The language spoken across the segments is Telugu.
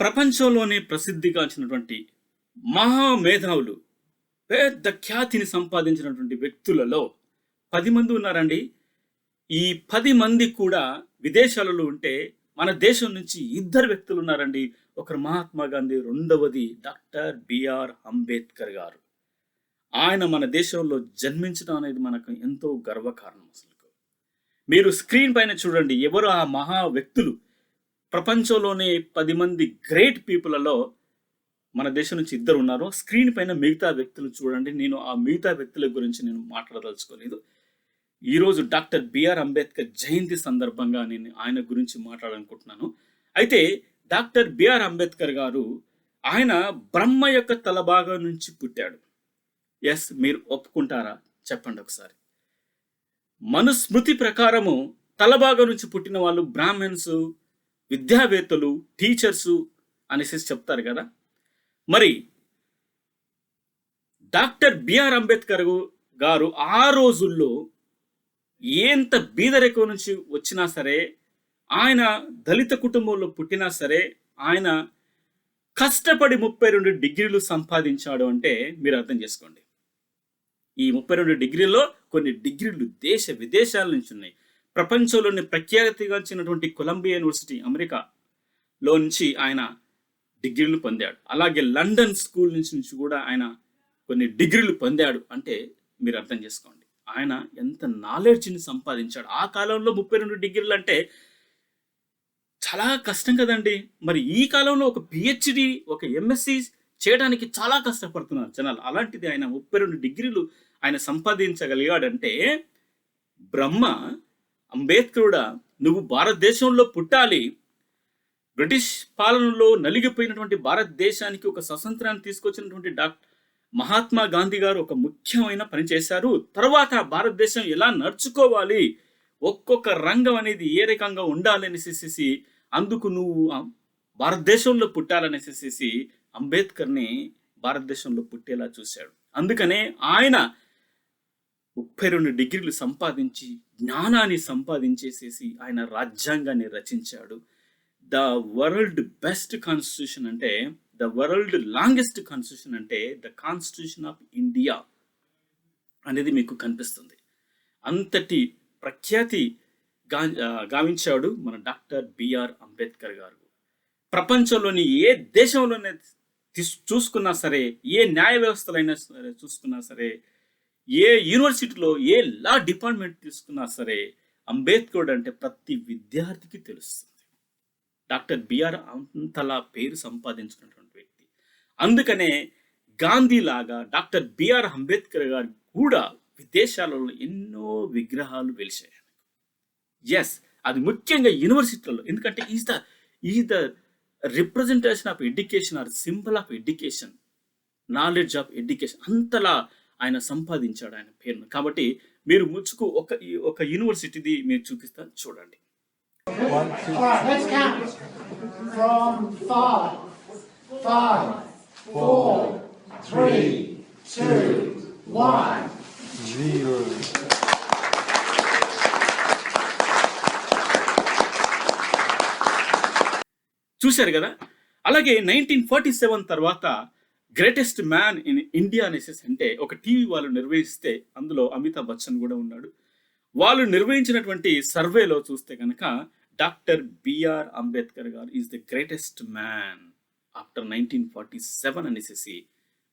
ప్రపంచంలోనే ప్రసిద్ధిగాంచినటువంటి మహామేధావులు పెద్ద ఖ్యాతిని సంపాదించినటువంటి వ్యక్తులలో పది మంది ఉన్నారండి. ఈ పది మంది కూడా విదేశాలలో ఉంటే మన దేశం నుంచి ఇద్దరు వ్యక్తులు ఉన్నారండి. ఒకరు మహాత్మా గాంధీ రెండవది డాక్టర్ బిఆర్ అంబేద్కర్ గారు. ఆయన మన దేశంలో జన్మించడం అనేది మనకు ఎంతో గర్వకారణం అసలు మీరు స్క్రీన్ పైన చూడండి ఎవరు ఆ మహా వ్యక్తులు? ప్రపంచంలోనే పది మంది గ్రేట్ పీపుల్లో మన దేశం నుంచి ఇద్దరు ఉన్నారు. స్క్రీన్ పైన మిగతా వ్యక్తులు చూడండి. నేను ఆ మిగతా వ్యక్తుల గురించి నేను మాట్లాడదలుచుకోలేదు. ఈరోజు డాక్టర్ బిఆర్ అంబేద్కర్ జయంతి సందర్భంగా నేను ఆయన గురించి మాట్లాడాలనుకుంటున్నాను. అయితే డాక్టర్ బిఆర్ అంబేద్కర్ గారు ఆయన బ్రహ్మ యొక్క తలభాగం నుంచి పుట్టాడు. ఎస్ మీరు ఒప్పుకుంటారా? చెప్పండి ఒకసారి. మనుస్మృతి ప్రకారము తలభాగం నుంచి పుట్టిన వాళ్ళు బ్రాహ్మణ్స్ విద్యావేత్తలు టీచర్సు అనేసి చెప్తారు కదా. మరి డాక్టర్ బిఆర్ అంబేద్కర్ గారు ఆ రోజుల్లో ఎంత బీదరికం నుంచి వచ్చినా సరే ఆయన దళిత కుటుంబంలో పుట్టినా సరే ఆయన కష్టపడి ముప్పై రెండు డిగ్రీలు సంపాదించాడు అంటే మీరు అర్థం చేసుకోండి. ఈ ముప్పై రెండు డిగ్రీల్లో కొన్ని డిగ్రీలు దేశ విదేశాల నుంచి ఉన్నాయి. ప్రపంచంలోని ప్రఖ్యాతిగాంచినటువంటి కొలంబియా యూనివర్సిటీ అమెరికాలో నుంచి ఆయన డిగ్రీలు పొందాడు. అలాగే లండన్ స్కూల్ నుంచి నుంచి కూడా ఆయన కొన్ని డిగ్రీలు పొందాడు అంటే మీరు అర్థం చేసుకోండి. ఆయన ఎంత నాలెడ్జ్ని సంపాదించాడు. ఆ కాలంలో ముప్పై రెండు డిగ్రీలు అంటే చాలా కష్టం కదండి. మరి ఈ కాలంలో ఒక పిహెచ్డి ఒక ఎంఎస్సి చేయడానికి చాలా కష్టపడుతున్నారు జనాలు. అలాంటిది ఆయన ముప్పై రెండు డిగ్రీలు ఆయన సంపాదించగలిగాడంటే బ్రహ్మ అంబేద్కరుడా నువ్వు భారతదేశంలో పుట్టాలి. బ్రిటిష్ పాలనలో నలిగిపోయినటువంటి భారతదేశానికి ఒక స్వతంత్రాన్ని తీసుకొచ్చినటువంటి డాక్టర్ మహాత్మా గాంధీ గారు ఒక ముఖ్యమైన పని చేశారు. తర్వాత భారతదేశం ఎలా నడుచుకోవాలి? ఒక్కొక్క రంగం అనేది ఏ రకంగా ఉండాలనేసేసి అందుకు నువ్వు భారతదేశంలో పుట్టాలనేసేసి అంబేద్కర్ని భారతదేశంలో పుట్టేలా చూశాడు. అందుకనే ఆయన ముప్పై రెండు డిగ్రీలు సంపాదించి జ్ఞానాన్ని సంపాదించేసేసి ఆయన రాజ్యాంగాన్ని రచించాడు. ద వరల్డ్ బెస్ట్ కాన్స్టిట్యూషన్ అంటే ద వరల్డ్ లాంగెస్ట్ కాన్స్టిట్యూషన్ అంటే ద కాన్స్టిట్యూషన్ ఆఫ్ ఇండియా అనేది మీకు కనిపిస్తుంది. అంతటి ప్రఖ్యాతి గా గావించాడు మన డాక్టర్ బిఆర్ అంబేద్కర్ గారు. ప్రపంచంలోని ఏ దేశంలోనే తీసు చూసుకున్నా సరే ఏ న్యాయ వ్యవస్థలైనా సరే చూసుకున్నా సరే ఏ యూనివర్సిటీలో ఏ లా డిపార్ట్మెంట్ తీసుకున్నా సరే అంబేద్కర్ అంటే ప్రతి విద్యార్థికి తెలుస్తుంది. డాక్టర్ బిఆర్ అంతలా పేరు సంపాదించుకున్నటువంటి వ్యక్తి. అందుకనే గాంధీ లాగా డాక్టర్ బిఆర్ అంబేద్కర్ గారు కూడా విదేశాలలో ఎన్నో విగ్రహాలు వెలిశాయి ఎస్ అది ముఖ్యంగా యూనివర్సిటీలలో ఎందుకంటే is the is the representation of education or symbol of education knowledge of education అంతలా ఆయన సంపాదించాడు ఆయన పేరును. కాబట్టి మీరు ముచ్చుకు ఒక ఒక యూనివర్సిటీది మీరు చూపిస్తాను చూడండి. చూశారు కదా? అలాగే నైన్టీన్ ఫార్టీ సెవెన్ తర్వాత గ్రేటెస్ట్ మ్యాన్ ఇన్ ఇండియా అనేసి అంటే ఒక టీవీ వాళ్ళు నిర్వహిస్తే అందులో అమితాబ్ బచ్చన్ కూడా ఉన్నాడు. వాళ్ళు నిర్వహించినటువంటి సర్వేలో చూస్తే కనుక doctor B R Ambedkar garu is the greatest man after nineteen forty seven అనేసి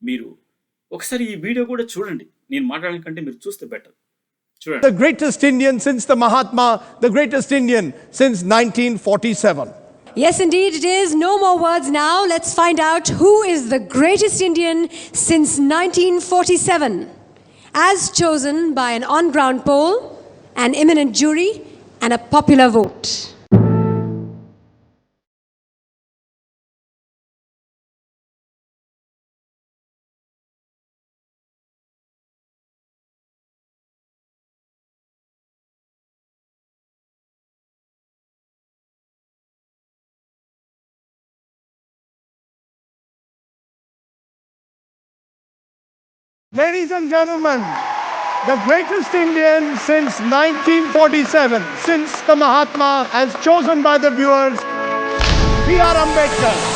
మీరు ఒకసారి ఈ వీడియో కూడా చూడండి. నేను మాట్లాడడం కంటే మీరు చూస్తే బెటర్ చూడండి. The greatest Indian since the Mahatma, the greatest Indian since 1947. Yes, indeed, it is. No more words now. Let's find out who is the greatest Indian since 1947. As chosen by an on ground poll, an eminent jury, and a popular vote. Ladies and gentlemen, the greatest Indian since 1947, since the Mahatma, as chosen by the viewers, B.R. Ambedkar.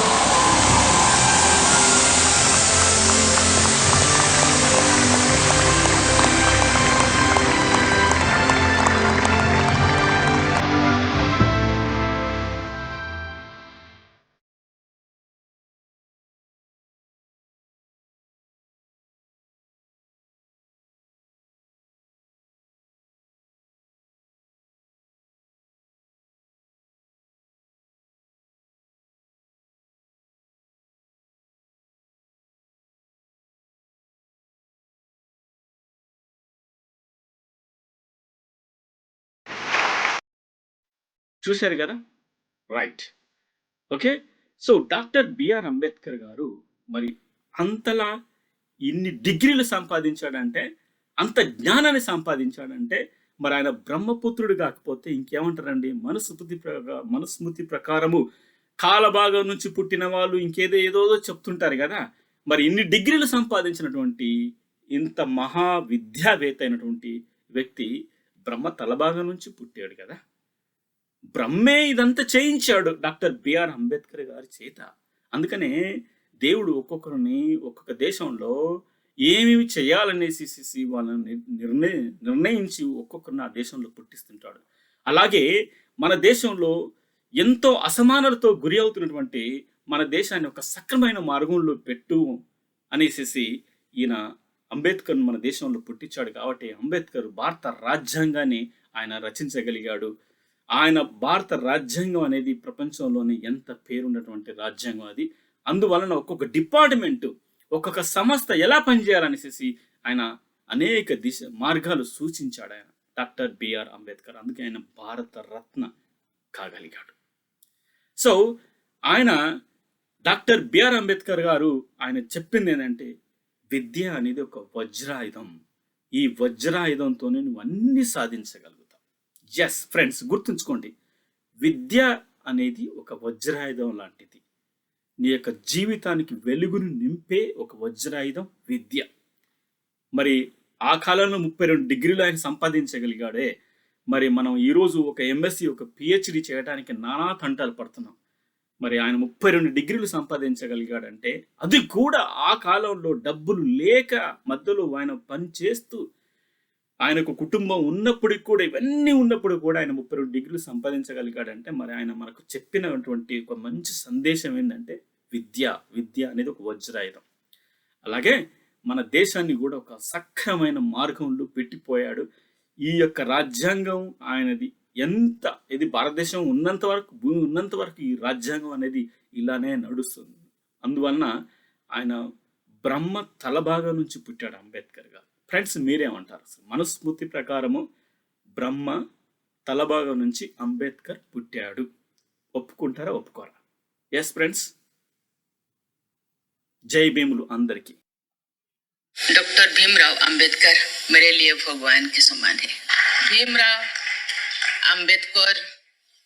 చూశారు కదా? Right okay so doctor B R Ambedkar garu మరి అంతలా ఇన్ని డిగ్రీలు సంపాదించాడంటే అంత జ్ఞానాన్ని సంపాదించాడంటే మరి ఆయన బ్రహ్మపుత్రుడు కాకపోతే ఇంకేమంటారండి? మనుస్మృతి మనుస్మృతి ప్రకారము కాలభాగం నుంచి పుట్టిన వాళ్ళు ఇంకేదో ఏదో చెప్తుంటారు కదా? మరి ఇన్ని డిగ్రీలు సంపాదించినటువంటి ఇంత మహా విద్యావేత్త అయినటువంటి వ్యక్తి బ్రహ్మ తలభాగం నుంచి పుట్టాడు కదా? బ్రహ్మే ఇదంతా చేయించాడు. డాక్టర్ బిఆర్ అంబేద్కర్ గారి చేత. అందుకనే దేవుడు ఒక్కొక్కరిని ఒక్కొక్క దేశంలో ఏమేమి చేయాలనేసి వాళ్ళని నిర్ణయ నిర్ణయించి ఒక్కొక్కరిని ఆ దేశంలో పుట్టిస్తుంటాడు. అలాగే మన దేశంలో ఎంతో అసమానతతో గురి అవుతున్నటువంటి మన దేశాన్ని ఒక సక్రమైన మార్గంలో పెట్టు అనేసి ఈయన అంబేద్కర్ మన దేశంలో పుట్టించాడు కాబట్టి అంబేద్కర్ భారత రాజ్యాంగాన్ని ఆయన రచించగలిగాడు. ఆయన భారత రాజ్యాంగం అనేది ప్రపంచంలోనే ఎంత పేరున్నటువంటి రాజ్యాంగం అది. అందువలన ఒక్కొక్క డిపార్ట్మెంట్ ఒక్కొక్క సంస్థ ఎలా పనిచేయాలనేసి ఆయన అనేక దిశ మార్గాలు సూచించాడు ఆయన. Doctor B R Ambedkar. అందుకే ఆయన భారత రత్న కాగలిగాడు. సో ఆయన doctor B R Ambedkar garu ఆయన చెప్పింది ఏంటంటే విద్య అనేది ఒక వజ్రాయుధం. ఈ వజ్రాయుధంతోనే నువ్వు అన్ని సాధించగలవు. ఎస్ ఫ్రెండ్స్ గుర్తుంచుకోండి. విద్య అనేది ఒక వజ్రాయుధం లాంటిది. నీ యొక్క జీవితానికి వెలుగును నింపే ఒక వజ్రాయుధం విద్య. మరి ఆ కాలంలో ముప్పై రెండు డిగ్రీలు ఆయన సంపాదించగలిగాడే. మరి మనం ఈరోజు ఒక ఎంఎస్సి ఒక పిహెచ్డి చేయడానికి నానా తంటాలు పడుతున్నాం. మరి ఆయన ముప్పై రెండు డిగ్రీలు సంపాదించగలిగాడంటే అది కూడా ఆ కాలంలో డబ్బులు లేక మధ్యలో ఆయన పని చేస్తూ ఆయనకు కుటుంబం ఉన్నప్పటికి కూడా ఇవన్నీ ఉన్నప్పుడు కూడా ఆయన ముప్పై రెండు డిగ్రీలు సంపాదించగలిగాడంటే మరి ఆయన మనకు చెప్పినటువంటి ఒక మంచి సందేశం ఏంటంటే విద్య విద్య అనేది ఒక వజ్రాయుధం. అలాగే మన దేశాన్ని కూడా ఒక సక్రమైన మార్గంలో పెట్టిపోయాడు. ఈ యొక్క రాజ్యాంగం ఆయనది ఎంత ఇది భారతదేశం ఉన్నంత వరకు భూమి ఉన్నంత వరకు ఈ రాజ్యాంగం అనేది ఇలానే నడుస్తుంది. అందువలన ఆయన బ్రహ్మ తలభాగం నుంచి పుట్టాడు అంబేద్కర్ గారు. ఫ్రెండ్స్ మీరేమంటారు అసలు మనుస్మృతి ప్రకారము బ్రహ్మ తలభాగం నుంచి అంబేద్కర్ పుట్టాడు ఒప్పుకుంటారా ఒప్పుకోరా ఎస్ ఫ్రెండ్స్ జై భీములు అందరికీ डॉक्टर भीमराव अंबेडकर मेरे लिए भगवान के समान है भीमराव अंबेडकर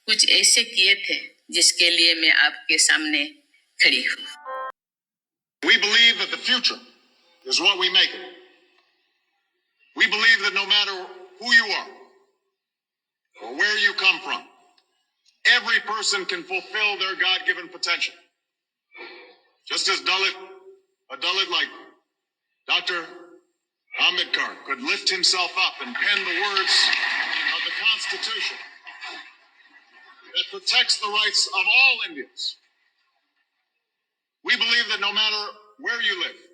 कुछ ऐसे किए थे जिसके लिए मैं आपके सामने खड़ी हूँ We believe that the future is what we make it. We believe that no matter who you are or where you come from, every person can fulfill their God given potential. Just as Dalit, a Dalit like Dr. Ambedkar could lift himself up and pen the words of the Constitution that protects the rights of all Indians. We believe that no matter where you live,